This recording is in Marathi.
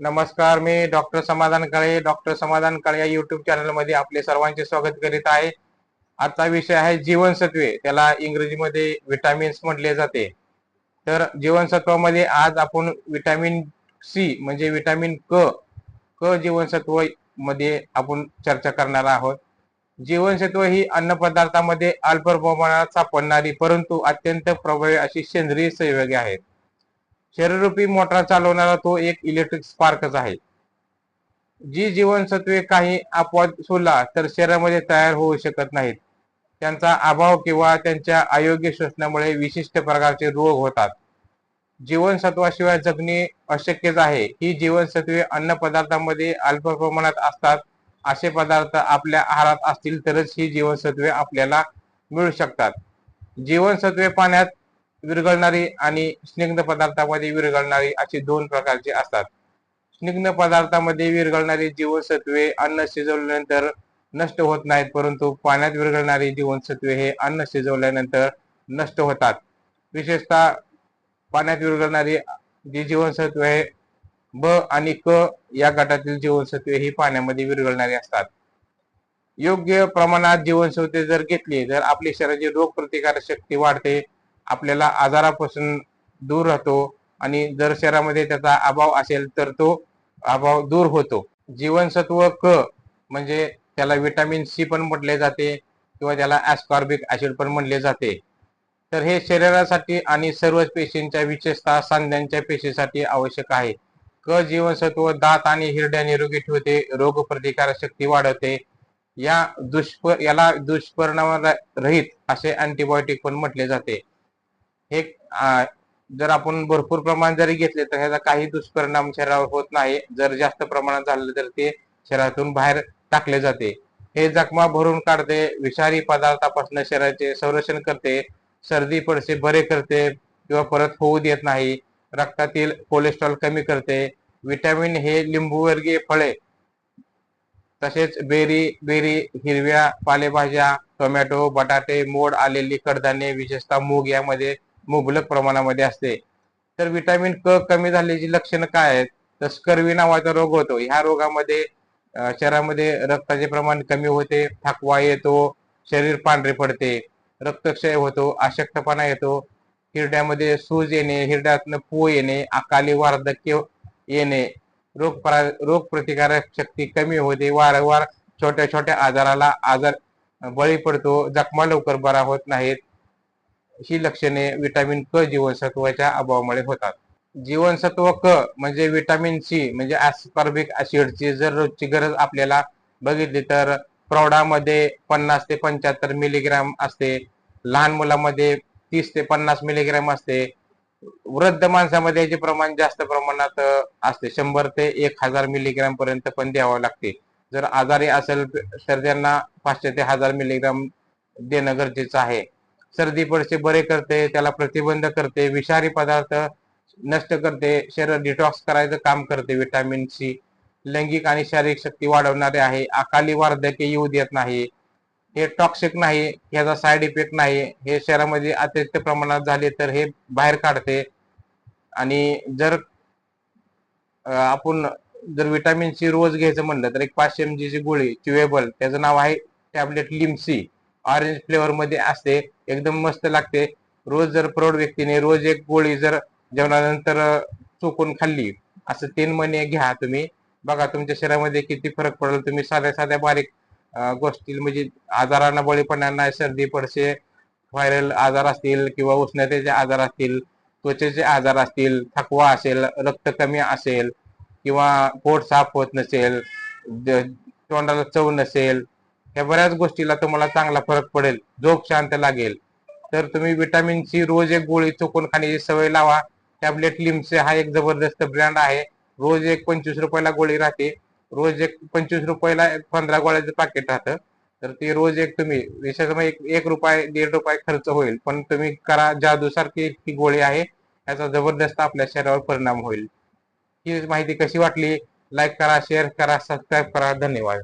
नमस्कार मी डॉक्टर समाधान काळे. डॉक्टर समाधान काळे या युट्यूब चॅनलमध्ये आपले सर्वांचे स्वागत करीत आहे. आजचा विषय आहे जीवनसत्वे. त्याला इंग्रजीमध्ये व्हिटॅमिन्स म्हटले जाते. तर जीवनसत्वामध्ये आज आपण व्हिटॅमिन सी म्हणजे व्हिटॅमिन क क जीवनसत्वमध्ये आपण चर्चा करणार आहोत. जीवनसत्व ही अन्न पदार्थामध्ये अल्प प्रमाणात सापडणारी परंतु अत्यंत प्रभावी अशी सेंद्रिय संयोगे आहेत. शरीररूपी मोटार चालवणारा तो एक इलेक्ट्रिक स्पार्कच आहे. जी जीवनसत्वे काही अपवाद सोडला तर शरीरामध्ये तयार होऊ शकत नाहीत. त्यांचा अभाव किंवा त्यांच्या अयोग्य शोषणामुळे विशिष्ट प्रकारचे रोग होतात. जीवनसत्वाशिवाय जगणे अशक्यच आहे. ही जीवनसत्वे अन्न पदार्थामध्ये अल्प प्रमाणात असतात. असे पदार्थ आपल्या आहारात असतील तरच ही जीवनसत्वे आपल्याला मिळू शकतात. जीवनसत्वे पाण्यात विरघळणारी आणि स्निग्ध पदार्थामध्ये विरघळणारी अशी दोन प्रकारची असतात. स्निग्ध पदार्थामध्ये विरघळणारी जीवनसत्वे अन्न शिजवल्यानंतर नष्ट होत नाहीत परंतु पाण्यात विरघळणारी जीवनसत्वे हे अन्न शिजवल्यानंतर नष्ट होतात. विशेषतः पाण्यात विरघळणारी जी जीवनसत्वे आहे ब आणि क या गटातील जीवनसत्वे ही पाण्यामध्ये विरघळणारी असतात. योग्य प्रमाणात जीवनसत्वे जर घेतली तर आपली शरीराची रोगप्रतिकारक शक्ती वाढते आपल्याला आजारापासून दूर राहतो आणि जर शरीरामध्ये त्याचा अभाव असेल तर तो अभाव दूर होतो. जीवनसत्व क म्हणजे त्याला विटॅमिन सी पण म्हटले जाते किंवा त्याला ॲस्कॉर्बिक ऍसिड पण म्हटले जाते. तर हे शरीरासाठी आणि सर्व पेशींच्या विशेषतः सांध्यांच्या पेशीसाठी आवश्यक आहे. क जीवनसत्व दात आणि हिरड्या निरोगी ठेवते रोगप्रतिकारक शक्ती वाढवते. या दुष्प याला दुष्परिणाम रहित असे अँटीबायोटिक पण म्हटले जाते. हे जर आपण भरपूर प्रमाण जरी घेतले तर ह्याचा काही दुष्परिणाम शरीरावर होत नाही. जर जास्त प्रमाणात झालं तर ते शरीरातून बाहेर टाकले जाते. हे जखमा भरून काढते विषारी पदार्थापासून शरीराचे संरक्षण करते सर्दी पडसे बरे करते किंवा परत होऊ देत नाही रक्तातील कोलेस्ट्रॉल कमी करते विटॅमिन हे लिंबूवर्गीय फळे तसेच बेरी बेरी हिरव्या पालेभाज्या टोमॅटो बटाटे मोड आलेली कडधान्ये विशेषतः मूग यामध्ये मुबलक प्रमाणामध्ये असते. तर विटॅमिन क कमी झाल्याची लक्षणं काय आहेत? तर स्कर्वी नावाचा रोग होतो. ह्या रोगामध्ये शरीरामध्ये रक्ताचे प्रमाण कमी होते थकवा येतो शरीर पांढरे पडते रक्तक्षय होतो अशक्तपणा येतो हिरड्यामध्ये सूज येणे हिरड्यातनं पू येणे अकाली वार्धक्य येणे रोग रोग प्रतिकारक शक्ती कमी होते वारंवार छोट्या छोट्या आजाराला आजार बळी पडतो जखमा लवकर बरा होत नाहीत ही लक्षणे विटामिन क जीवनसत्वाच्या अभावामुळे होतात. जीवनसत्व क म्हणजे विटॅमिन सी म्हणजे ऍस्कॉर्बिक ऍसिडची जर रोजची गरज आपल्याला बघितली तर प्रौढामध्ये पन्नास ते पंच्याहत्तर मिलीग्राम असते. लहान मुलामध्ये तीस ते पन्नास मिलीग्राम असते. वृद्ध माणसामध्ये याचे प्रमाण जास्त प्रमाणात असते. शंभर ते एक हजार मिलीग्राम पर्यंत पण द्यावं लागते. जर आजारी असेल तर त्यांना पाचशे ते हजार मिलीग्राम देणं गरजेचं आहे. सर्दी पडसे बरे करते त्याला प्रतिबंध करते विषारी पदार्थ नष्ट करते शरीर डिटॉक्स करायचं काम करते विटॅमिन सी लैंगिक आणि शारीरिक शक्ती वाढवणारे आहे. अकाली वार्धक्य येऊ देत नाही. हे टॉक्सिक नाही ह्याचा साईड इफेक्ट नाही. हे शरीरामध्ये अतिरिक्त प्रमाणात झाले तर हे बाहेर काढते. आणि जर आपण जर विटॅमिन सी रोज घ्यायचं म्हणलं तर एक पाचशे एम ची गोळी च्युएबल त्याचं नाव आहे टॅबलेट लिमसी ऑरेंज फ्लेवर मध्ये असते एकदम मस्त लागते. रोज जर प्रौढ व्यक्तीने रोज एक गोळी जर जेवणानंतर चुकून खाल्ली असं तीन महिने घ्या तुम्ही. बघा तुमच्या शरीरामध्ये किती फरक पडेल तुम्ही साध्या साध्या बारीक गोष्टी म्हणजे आजारांना बळी पडणार सर्दी पडसे व्हायरल आजार असतील किंवा उष्णतेचे आजार असतील त्वचेचे आजार असतील थकवा असेल रक्त कमी असेल किंवा पोट साफ होत नसेल तोंडाला चव नसेल ह्या बऱ्याच गोष्टीला तुम्हाला चांगला फरक पडेल. झोप शांत लागेल. तर तुम्ही विटामिन सी रोज एक गोळी चुकून खाण्याची सवय लावा. टॅबलेट लिम्से हा एक जबरदस्त ब्रँड आहे. रोज एक पंचवीस रुपयाला गोळी राहते. रोज एक पंचवीस रुपयाला पंधरा गोळ्याचं पाकिट राहतं. तर ते रोज एक तुम्ही विशेष एक एक रुपये दीड रुपये खर्च होईल. पण तुम्ही करा जादूसारखी ही गोळी आहे. याचा जबरदस्त आपल्या शरीरावर परिणाम होईल. ही माहिती कशी वाटली? लाईक करा शेअर करा सबस्क्राईब करा. धन्यवाद.